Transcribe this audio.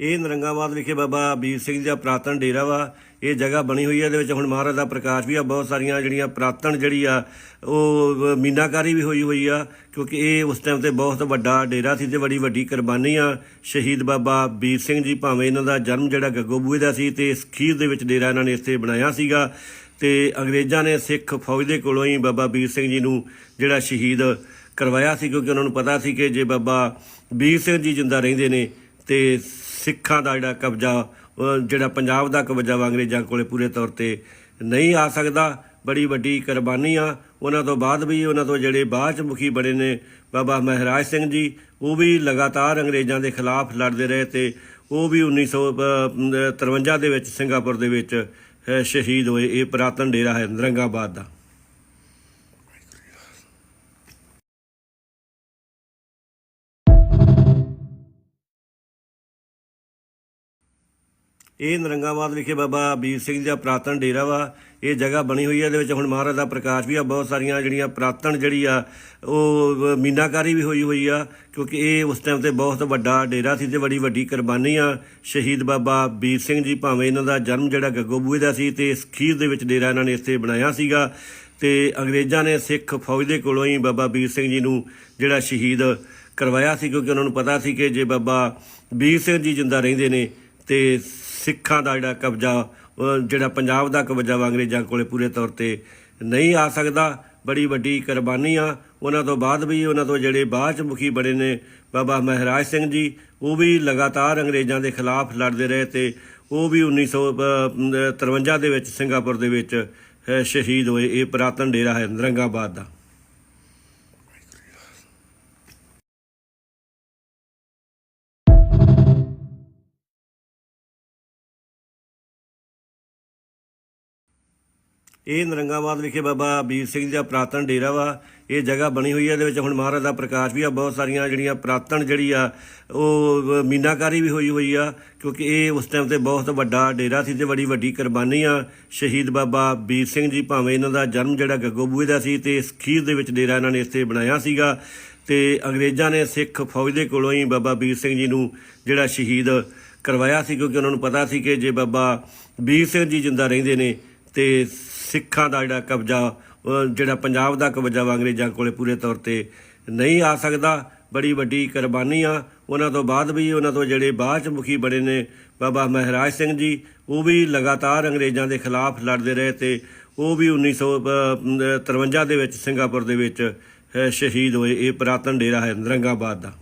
ਇਹ ਨਰੰਗਾਬਾਦ ਵਿਖੇ ਬਾਬਾ ਵੀਰ ਸਿੰਘ ਜੀ ਦਾ ਪ੍ਰਾਤਨ ਡੇਰਾ ਵਾ। ਇਹ ਜਗ੍ਹਾ ਬਣੀ ਹੋਈ ਹੈ ਇਹਦੇ ਵਿੱਚ ਹੁਣ ਮਹਾਰਾਜ ਦਾ ਪ੍ਰਕਾਸ਼ ਵੀ ਆ। ਬਹੁਤ ਸਾਰੀਆਂ ਜਿਹੜੀਆਂ ਪ੍ਰਾਤਨ ਜਿਹੜੀ ਆ, ਉਹ ਮੀਨਾਕਾਰੀ ਵੀ ਹੋਈ ਹੋਈ ਆ, ਕਿਉਂਕਿ ਇਹ ਉਸ ਟਾਈਮ ਤੇ ਬਹੁਤ ਵੱਡਾ ਡੇਰਾ ਸੀ ਤੇ ਬੜੀ ਵੱਡੀ ਕੁਰਬਾਨੀ ਆ। ਸ਼ਹੀਦ ਬਾਬਾ ਵੀਰ ਸਿੰਘ ਜੀ ਭਾਵੇਂ ਇਹਨਾਂ ਦਾ ਜਨਮ ਜਿਹੜਾ ਗੱਗੋਬੂਏ ਦਾ ਸੀ ਤੇ ਇਸ ਖੀਰ ਦੇ ਵਿੱਚ ਡੇਰਾ ਇਹਨਾਂ ਨੇ ਇੱਥੇ ਬਣਾਇਆ ਸੀਗਾ। ਤੇ ਅੰਗਰੇਜ਼ਾਂ ਨੇ ਸਿੱਖ ਫੌਜ ਦੇ ਕੋਲੋਂ ਹੀ ਬਾਬਾ ਵੀਰ ਸਿੰਘ ਜੀ ਨੂੰ ਜਿਹੜਾ ਸ਼ਹੀਦ ਕਰਵਾਇਆ ਸੀ, ਕਿਉਂਕਿ ਉਹਨਾਂ ਨੂੰ ਪਤਾ ਸੀ ਕਿ ਜੇ ਬਾਬਾ ਵੀਰ ਸਿੰਘ ਜੀ ਜਿੰਦਾ ਰਹਿੰਦੇ ਨੇ ਤੇ ਸਿੱਖਾਂ ਦਾ ਜਿਹੜਾ ਕਬਜ਼ਾ ਜਿਹੜਾ ਪੰਜਾਬ ਦਾ ਕਬਜ਼ਾ ਵਾ ਅੰਗਰੇਜ਼ਾਂ ਕੋਲੇ ਪੂਰੇ ਤੌਰ ਤੇ ਨਹੀਂ ਆ ਸਕਦਾ। ਬੜੀ ਵੱਡੀ ਕੁਰਬਾਨੀ ਆ। ਉਹਨਾਂ ਤੋਂ ਬਾਅਦ ਵੀ ਉਹਨਾਂ ਤੋਂ ਜਿਹੜੇ ਬਾਅਦ ਚ ਮੁਖੀ ਬਣੇ ਨੇ ਬਾਬਾ ਮਹਾਰਾਜ ਸਿੰਘ ਜੀ, ਉਹ ਵੀ ਲਗਾਤਾਰ ਅੰਗਰੇਜ਼ਾਂ ਦੇ ਖਿਲਾਫ ਲੜਦੇ ਰਹੇ ਤੇ ਉਹ ਵੀ 1953 ਦੇ ਵਿੱਚ ਸਿੰਗਾਪੁਰ ਦੇ ਵਿੱਚ ਸ਼ਹੀਦ ਹੋਏ। ਇਹ ਪੁਰਾਤਨ ਡੇਰਾ ਹੈ, ਨਰੰਗਾਬਾਦ ਦਾ। ਇਹ ਨਰੰਗਾਬਾਦ ਵਿਖੇ ਬਾਬਾ ਵੀਰ ਸਿੰਘ ਜੀ ਦਾ ਪ੍ਰਾਤਨ ਡੇਰਾ ਵਾ। ਇਹ ਜਗ੍ਹਾ ਬਣੀ ਹੋਈ ਹੈ ਇਹਦੇ ਵਿੱਚ ਹੁਣ ਮਹਾਰਾਜ ਦਾ ਪ੍ਰਕਾਸ਼ ਵੀ ਆ। ਬਹੁਤ ਸਾਰੀਆਂ ਜਿਹੜੀਆਂ ਪ੍ਰਾਤਨ ਜਿਹੜੀ ਆ, ਉਹ ਮੀਨਾਕਾਰੀ ਵੀ ਹੋਈ ਹੋਈ ਆ, ਕਿਉਂਕਿ ਇਹ ਉਸ ਟਾਈਮ ਤੇ ਬਹੁਤ ਵੱਡਾ ਡੇਰਾ ਸੀ ਤੇ ਬੜੀ ਵੱਡੀ ਕੁਰਬਾਨੀ ਆ। ਸ਼ਹੀਦ ਬਾਬਾ ਵੀਰ ਸਿੰਘ ਜੀ ਭਾਵੇਂ ਇਹਨਾਂ ਦਾ ਜਨਮ ਜਿਹੜਾ ਗੱਗੋਬੂਏ ਦਾ ਸੀ ਤੇ ਇਸ ਖੀਰ ਦੇ ਵਿੱਚ ਡੇਰਾ ਇਹਨਾਂ ਨੇ ਇੱਥੇ ਬਣਾਇਆ ਸੀਗਾ। ਤੇ ਅੰਗਰੇਜ਼ਾਂ ਨੇ ਸਿੱਖ ਫੌਜ ਦੇ ਕੋਲੋਂ ਹੀ ਬਾਬਾ ਵੀਰ ਸਿੰਘ ਜੀ ਨੂੰ ਜਿਹੜਾ ਸ਼ਹੀਦ ਕਰਵਾਇਆ ਸੀ, ਕਿਉਂਕਿ ਉਹਨਾਂ ਨੂੰ ਪਤਾ ਸੀ ਕਿ ਜੇ ਬਾਬਾ ਵੀਰ ਸਿੰਘ ਜੀ ਜਿੰਦਾ ਰਹਿੰਦੇ ਨੇ ਤੇ ਸਿੱਖਾਂ ਦਾ ਜਿਹੜਾ ਕਬਜ਼ਾ ਜਿਹੜਾ ਪੰਜਾਬ ਦਾ ਕਬਜ਼ਾ ਵਾ ਅੰਗਰੇਜ਼ਾਂ ਕੋਲੇ ਪੂਰੇ ਤੌਰ ਤੇ ਨਹੀਂ ਆ ਸਕਦਾ। ਬੜੀ ਵੱਡੀ ਕੁਰਬਾਨੀ ਆ। ਉਹਨਾਂ ਤੋਂ ਬਾਅਦ ਵੀ ਉਹਨਾਂ ਤੋਂ ਜਿਹੜੇ ਬਾਅਦ ਚ ਮੁਖੀ ਬਣੇ ਨੇ ਬਾਬਾ ਮਹਾਰਾਜ ਸਿੰਘ ਜੀ, ਉਹ ਵੀ ਲਗਾਤਾਰ ਅੰਗਰੇਜ਼ਾਂ ਦੇ ਖਿਲਾਫ ਲੜਦੇ ਰਹੇ ਤੇ ਉਹ ਵੀ 1953 ਦੇ ਵਿੱਚ ਸਿੰਗਾਪੁਰ ਦੇ ਵਿੱਚ ਸ਼ਹੀਦ ਹੋਏ। ਇਹ ਪੁਰਾਤਨ ਡੇਰਾ ਹੈ, ਨਰੰਗਾਬਾਦ ਦਾ। ਇਹ ਨਰੰਗਾਬਾਦ ਵਿਖੇ ਬਾਬਾ ਵੀਰ ਸਿੰਘ ਜੀ ਦਾ ਪ੍ਰਾਤਨ ਡੇਰਾ ਵਾ। ਇਹ ਜਗ੍ਹਾ ਬਣੀ ਹੋਈ ਹੈ ਇਹਦੇ ਵਿੱਚ ਹੁਣ ਮਹਾਰਾਜ ਦਾ ਪ੍ਰਕਾਸ਼ ਵੀ ਆ। ਬਹੁਤ ਸਾਰੀਆਂ ਜਿਹੜੀਆਂ ਪ੍ਰਾਤਨ ਜਿਹੜੀ ਆ, ਉਹ ਮੀਨਾਕਾਰੀ ਵੀ ਹੋਈ ਹੋਈ ਆ, ਕਿਉਂਕਿ ਇਹ ਉਸ ਟਾਈਮ ਤੇ ਬਹੁਤ ਵੱਡਾ ਡੇਰਾ ਸੀ ਤੇ ਬੜੀ ਵੱਡੀ ਕੁਰਬਾਨੀ ਆ। ਸ਼ਹੀਦ ਬਾਬਾ ਵੀਰ ਸਿੰਘ ਜੀ ਭਾਵੇਂ ਇਹਨਾਂ ਦਾ ਜਨਮ ਜਿਹੜਾ ਗੱਗੋਬੂਏ ਦਾ ਸੀ ਤੇ ਇਸ ਖੀਰ ਦੇ ਵਿੱਚ ਡੇਰਾ ਇਹਨਾਂ ਨੇ ਇੱਥੇ ਬਣਾਇਆ ਸੀਗਾ। ਤੇ ਅੰਗਰੇਜ਼ਾਂ ਨੇ ਸਿੱਖ ਫੌਜ ਦੇ ਕੋਲੋਂ ਹੀ ਬਾਬਾ ਵੀਰ ਸਿੰਘ ਜੀ ਨੂੰ ਜਿਹੜਾ ਸ਼ਹੀਦ ਕਰਵਾਇਆ ਸੀ, ਕਿਉਂਕਿ ਉਹਨਾਂ ਨੂੰ ਪਤਾ ਸੀ ਕਿ ਜੇ ਬਾਬਾ ਵੀਰ ਸਿੰਘ ਜੀ ਜਿੰਦਾ ਰਹਿੰਦੇ ਨੇ ਤੇ ਸਿੱਖਾਂ ਦਾ ਜਿਹੜਾ ਕਬਜ਼ਾ ਜਿਹੜਾ ਪੰਜਾਬ ਦਾ ਕਬਜ਼ਾ ਵਾ ਅੰਗਰੇਜ਼ਾਂ ਕੋਲੇ ਪੂਰੇ ਤੌਰ ਤੇ ਨਹੀਂ ਆ ਸਕਦਾ। ਬੜੀ ਵੱਡੀ ਕੁਰਬਾਨੀ ਆ। ਉਹਨਾਂ ਤੋਂ ਬਾਅਦ ਵੀ, ਉਹਨਾਂ ਤੋਂ ਜਿਹੜੇ ਬਾਅਦ ਚ ਮੁਖੀ ਬਣੇ ਨੇ ਬਾਬਾ ਮਹਾਰਾਜ ਸਿੰਘ ਜੀ, ਉਹ ਵੀ ਲਗਾਤਾਰ ਅੰਗਰੇਜ਼ਾਂ ਦੇ ਖਿਲਾਫ ਲੜਦੇ ਰਹੇ ਤੇ ਉਹ ਵੀ 1953 ਦੇ ਵਿੱਚ, ਸਿੰਗਾਪੁਰ ਦੇ ਵਿੱਚ ਸ਼ਹੀਦ ਹੋਏ। ਇਹ ਪੁਰਾਤਨ ਡੇਰਾ ਹੈ, ਨਰੰਗਾਬਾਦ ਦਾ।